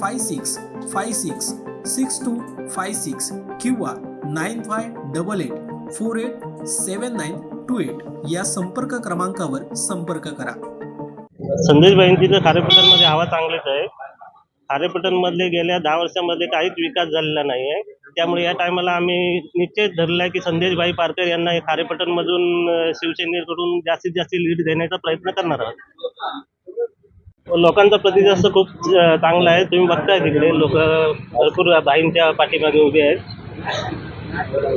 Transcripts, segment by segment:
five six five six six two five six किंवा nine five double eight four eight seven nine two eight या संपर्क क्रमांकावर संपर्क करा. संदेश भाईंची तर खारेपटणमध्ये हवा चांगलीच आहे. खारेपटणमधले गेल्या दहा वर्षामध्ये काहीच विकास झालेला नाही आहे. त्यामुळे या टायमाला आम्ही निश्चित धरला की संदेशभाई पारकर यांना खारेपटनमधून खारेपटणमधून शिवसेनेकडून जास्तीत जास्त लीड देण्याचा प्रयत्न करणार आहोत. लोकांचा प्रतिसाद खूप चांगला आहे. तुम्ही बघताय तिकडे. लोक भरपूर भाईंच्या पाठीमागे उभे आहेत.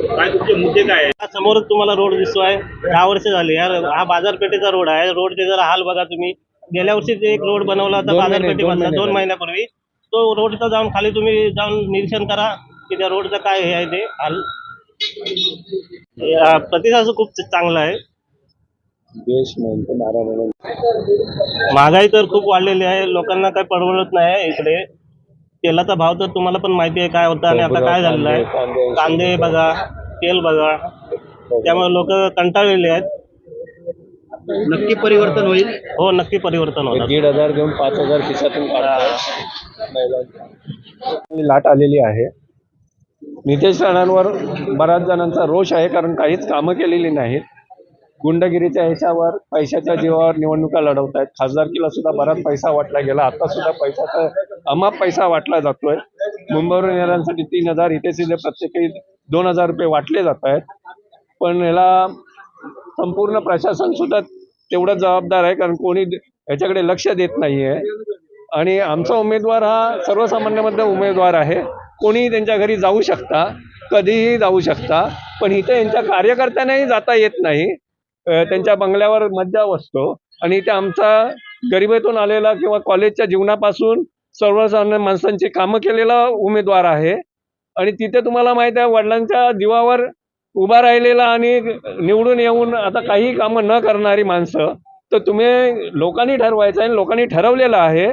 काय तुमचे मुद्दे काय हा समोरच तुम्हाला रोड दिसतोय दहा वर्ष झाली. यार हा बाजारपेठेचा रोड आहे. रोडचे जरा हाल बघा तुम्ही. गेल्या वर्षी एक रोड बनवला होता बाजारपेठेमधला दोन महिन्यापूर्वी. तो रोडचा जाऊन खाली तुम्ही जाऊन निरीक्षण करा की त्या रोडचं काय हे आहे ते हाल. प्रतिसाद खूप चांगला आहे. देश महागाई तर खूप वाढलेली आहे लोकांना काही परवडत नाही इकडे. तेलाचा भाव तर तुम्हाला पण माहिती आहे काय होता आणि आता काय झालेलं आहे. कांदे बघा तेल बघा. त्यामुळे लोक कंटाळलेले आहेत. नक्की परिवर्तन होईल? हो नक्की परिवर्तन होणार. दीड हजार घेऊन पाच हजार खिशातून लाट आलेली आहे. नितेश राणांवर बऱ्याच जणांचा रोष आहे कारण काहीच कामं केलेली नाहीत. गुंडगिरीच्या ह्याच्यावर पैशाच्या जीवावर निवडणुका लढवत आहेत खासदारकीला सुद्धा बराच पैसा वाटला गेला. आता सुद्धा पैशाचा अमाप पैसा वाटला जातोय. मुंबईवरून येणाऱ्यांसाठी तीन हजार इथे सुद्धा प्रत्येकी दोन हजार रुपये वाटले जात आहेत पण याला संपूर्ण प्रशासन सुद्धा तेवढं जबाबदार आहे कारण कोणी याच्याकडे लक्ष देत नाहीये. आणि आमचा उमेदवार हा सर्वसामान्यमधला उमेदवार आहे. कोणीही त्यांच्या घरी जाऊ शकता कधीही जाऊ शकता पण इथे यांच्या कार्यकर्त्यांनाही जाता येत नाही. त्यांच्या बंगल्यावर मज्जा बसतो. आणि ते आमचा गरिबीतून आलेला किंवा कॉलेजच्या जीवनापासून सर्वसामान्य माणसांची कामं केलेला उमेदवार आहे. आणि तिथे तुम्हाला माहिती आहे वडिलांच्या जीवावर उभा राहिलेला आणि निवडून येऊन आता काही कामं न करणारी माणसं. तर तुम्ही लोकांनी ठरवायचं आहे आणि लोकांनी ठरवलेलं आहे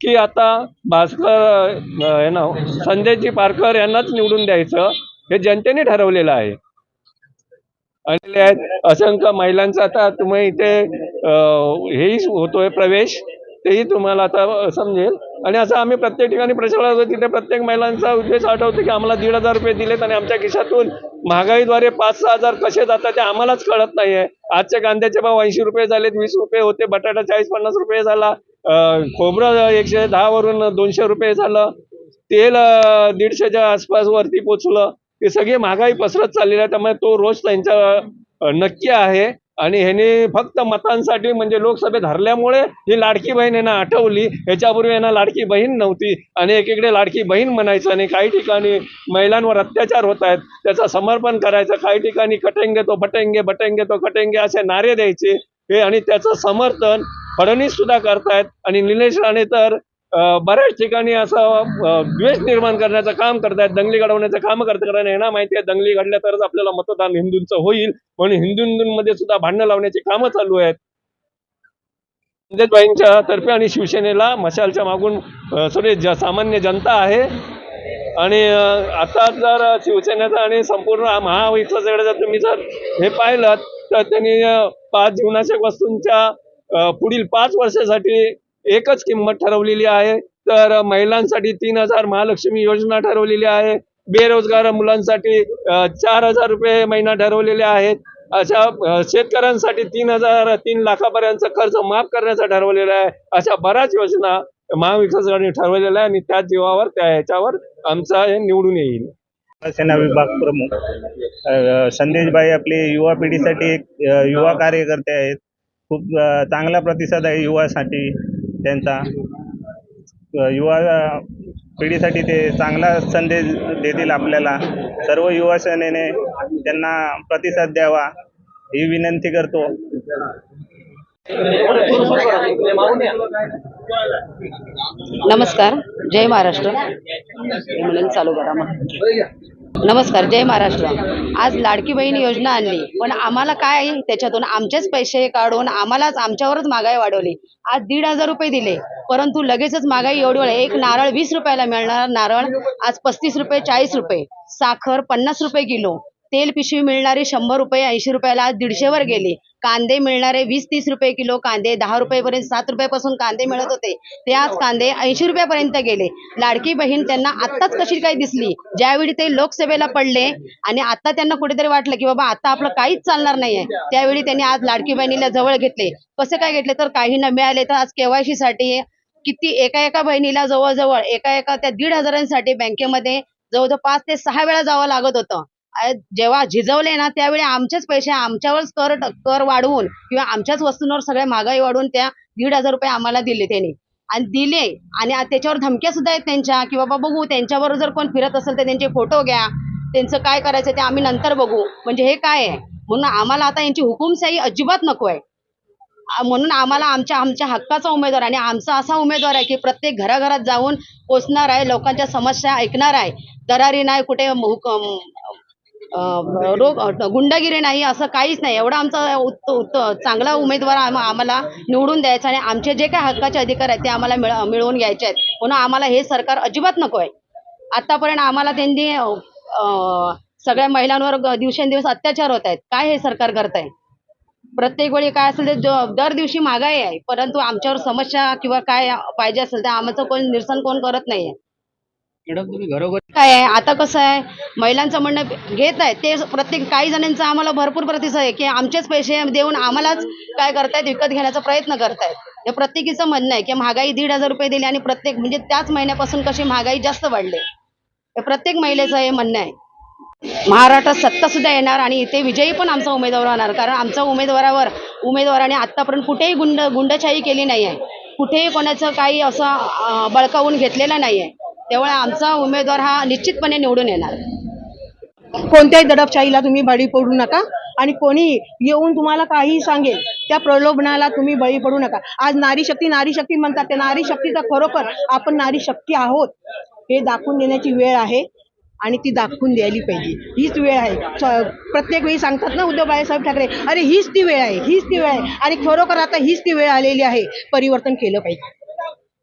की आता भास्कर ना संजयजी पारकर यांनाच निवडून द्यायचं. हे जनतेने ठरवलेलं आहे. आलेले आहेत असंख्य महिलांचा आता तुम्ही इथे हेही होतोय प्रवेश तेही तुम्हाला आता समजेल. आणि असं आम्ही प्रत्येक ठिकाणी प्रचार तिथे प्रत्येक महिलांचा उद्देश आठवतो की आम्हाला दीड हजार रुपये दिलेत आणि आमच्या खिशातून महागाईद्वारे पाच सहा हजार कसे जातात ते आम्हालाच कळत नाहीये. आजच्या कांद्याचे भाव ऐंशी रुपये झालेत वीस रुपये होते बटाटा चाळीस पन्नास रुपये झाला खोबरं एकशे दहा वरून दोनशे रुपये झालं तेल दीडशेच्या आसपास वरती पोचलं. हे सगळी महागाई पसरत चाललेली आहे. त्यामुळे तो रोज त्यांचा नक्की आहे. आणि ह्याने फक्त मतांसाठी म्हणजे लोकसभेत हरल्यामुळे ही लाडकी बहीण यांना आठवली. ह्याच्यापूर्वी यांना लाडकी बहीण नव्हती. आणि एकीकडे लाडकी बहीण म्हणायचं आणि काही ठिकाणी महिलांवर अत्याचार होत आहेत. त्याचा समर्पण करायचं. काही ठिकाणी कटेंगे तो बटेंगे बटेंगे तो कटेंगे असे नारे द्यायचे. हे आणि त्याचं समर्थन फडणवीस सुद्धा करतायत. आणि निलेश राणे तर बऱ्याच ठिकाणी असं द्वेष निर्माण करण्याचं काम करतायत दंगली घडवण्याचं काम करतात कारण यांना माहिती आहे दंगली घडल्या तरच आपल्याला मतदान हिंदूंचं होईल. म्हणून हिंदू हिंदूंमध्ये सुद्धा भांडणं लावण्याची कामं चालू आहेत. संजयबाईंच्या तर्फे आणि शिवसेनेला मशालच्या मागून सॉरी सामान्य जनता आहे. आणि आता जर शिवसेनेचा आणि संपूर्ण महाविकासाकडे जर तुम्ही जर हे पाहिलं तर त्यांनी पाच जीवनाशक वस्तूंच्या पुढील पाच वर्षासाठी एकच किंमत ठरवलेली आहे. तर महिलांसाठी तीन हजार महालक्ष्मी योजना ठरवलेली आहे. बेरोजगार मुलांसाठी चार हजार रुपये महिना ठरवलेले आहेत. अशा शेतकऱ्यांसाठी तीन हजार तीन लाखापर्यंत कर्ज माफ करण्याचा ठरवलेलं आहे. अशा बऱ्याच योजना महाविकास आघाडीने ठरवलेल्या आहे आणि त्याच जीवावर त्या ह्याच्यावर आमचा हे निवडून येईल. सेना विभाग प्रमुख संदेशभाई आपले युवा पिढीसाठी एक युवा कार्यकर्ते आहेत. खूप चांगला प्रतिसाद आहे युवासाठी. त्यांचा युवा पिढीसाठी ते चांगला संदेश देतील आपल्याला. सर्व युवा सेनेने त्यांना प्रतिसाद द्यावा ही विनंती करतो. नमस्कार. जय महाराष्ट्र. चालू करा मग. नमस्कार जय महाराष्ट्र. आज लाडकी बहीण योजना आणली. पण आम्हाला काय त्याच्यातून? आमचेच पैसे काढून आम्हालाच आमच्यावरच महागाई वाढवली. आज दीड हजार रुपये दिले. परंतु लगेचच महागाई एवढी वाढली. एक नारळ वीस रुपयाला मिळणार नारळ आज पस्तीस रुपये चाळीस रुपये. साखर पन्नास रुपये किलो. तेल पिशवी मिळणारे शंभर रुपये ऐंशी रुपयाला आज दीडशेवर गेले. कांदे मिळणारे वीस तीस रुपये किलो कांदे दहा रुपयेपर्यंत सात रुपयापासून कांदे मिळत होते. ते आज कांदे ऐंशी रुपयापर्यंत गेले. लाडकी बहीण त्यांना आत्ताच कशी काय दिसली? ज्यावेळी ते लोकसभेला पडले आणि आता त्यांना कुठेतरी वाटलं की बाबा आता आपलं काहीच चालणार नाहीये. त्यावेळी त्यांनी आज लाडकी बहिणीला जवळ घेतले. कसे काय घेतले? तर काही न मिळाले तर आज केवायसी साठी किती एका एका बहिणीला जवळजवळ एका एका त्या दीड हजारांसाठी बँकेमध्ये जवळजवळ पाच ते सहा वेळा जावं लागत होतं. जेव्हा झिजवले ना त्यावेळी आमचेच पैसे आमच्यावरच कर कर वाढवून किंवा आमच्याच वस्तूंवर सगळ्या महागाई वाढवून त्या दीड हजार रुपये आम्हाला दिले त्यांनी. आणि दिले आणि त्याच्यावर धमक्या सुद्धा आहेत त्यांच्या की बाबा बघू त्यांच्यावर जर कोण फिरत असेल तर त्यांचे फोटो घ्या. त्यांचं काय करायचं ते आम्ही नंतर बघू. म्हणजे हे काय आहे? म्हणून आम्हाला आता यांची हुकुमशाही अजिबात नको आहे. म्हणून आम्हाला आमच्या आमच्या हक्काचा उमेदवार आणि आमचा असा उमेदवार आहे की प्रत्येक घराघरात जाऊन पोचणार आहे लोकांच्या समस्या ऐकणार आहे. दरारी नाही कुठे रोग गुंडगिरी नाही असं काहीच नाही. एवढा आमचा उत्त- उत्त- चांगला उमेदवार आम- आम्हाला निवडून द्यायचा आणि आमचे जे काही हक्काचे अधिकार आहेत ते आम्हाला मिळ मिळवून घ्यायचे आहेत. म्हणून आम्हाला हे सरकार अजिबात नको आहे. आतापर्यंत आम्हाला त्यांनी सगळ्या महिलांवर दिवसेंदिवस अत्याचार होत आहेत. काय हे सरकार करत आहे प्रत्येक वेळी काय असेल ते दर दिवशी महागाई आहे. परंतु आमच्यावर समस्या किंवा काय पाहिजे असेल तर आमचं कोण निरसन कोण करत नाहीये काय आहे? आता कसं आहे? महिलांचं म्हणणं घेत आहे. ते प्रत्येक काही जणांचा आम्हाला भरपूर प्रतिसाद आहे की आमचेच पैसे देऊन आम्हालाच काय करतायत विकत घेण्याचा प्रयत्न करतायत. हे प्रत्येकीचं म्हणणं आहे की महागाई दीड हजार रुपये दिली आणि प्रत्येक म्हणजे त्याच महिन्यापासून कशी महागाई जास्त वाढली. हे प्रत्येक महिलेचं हे म्हणणं आहे. महाराष्ट्रात सत्ता सुद्धा येणार आणि इथे विजयी पण आमचा उमेदवार होणार कारण आमच्या उमेदवारावर उमेदवाराने आतापर्यंत कुठेही गुंड गुंडशाही केली नाही आहे कुठेही कोणाचं काही असं बळकावून घेतलेलं नाही आहे त्यामुळे आमचा उमेदवार हा निश्चितपणे निवडून येणार. कोणत्याही दडपशाहीला तुम्ही बळी पडू नका आणि कोणी येऊन तुम्हाला काही सांगेल त्या प्रलोभनाला तुम्ही बळी पडू नका. आज नारी शक्ती नारी शक्ती म्हणतात त्या नारी शक्तीचा खरोखर आपण नारी शक्ती आहोत हे दाखवून देण्याची वेळ आहे आणि ती दाखवून द्यायला पाहिजे. हीच वेळ आहे. प्रत्येक वेळी सांगतात ना उद्धव बाळासाहेब ठाकरे अरे हीच ती वेळ आहे हीच ती वेळ आहे. आणि खरोखर आता हीच ती वेळ आलेली आहे. परिवर्तन केलं पाहिजे.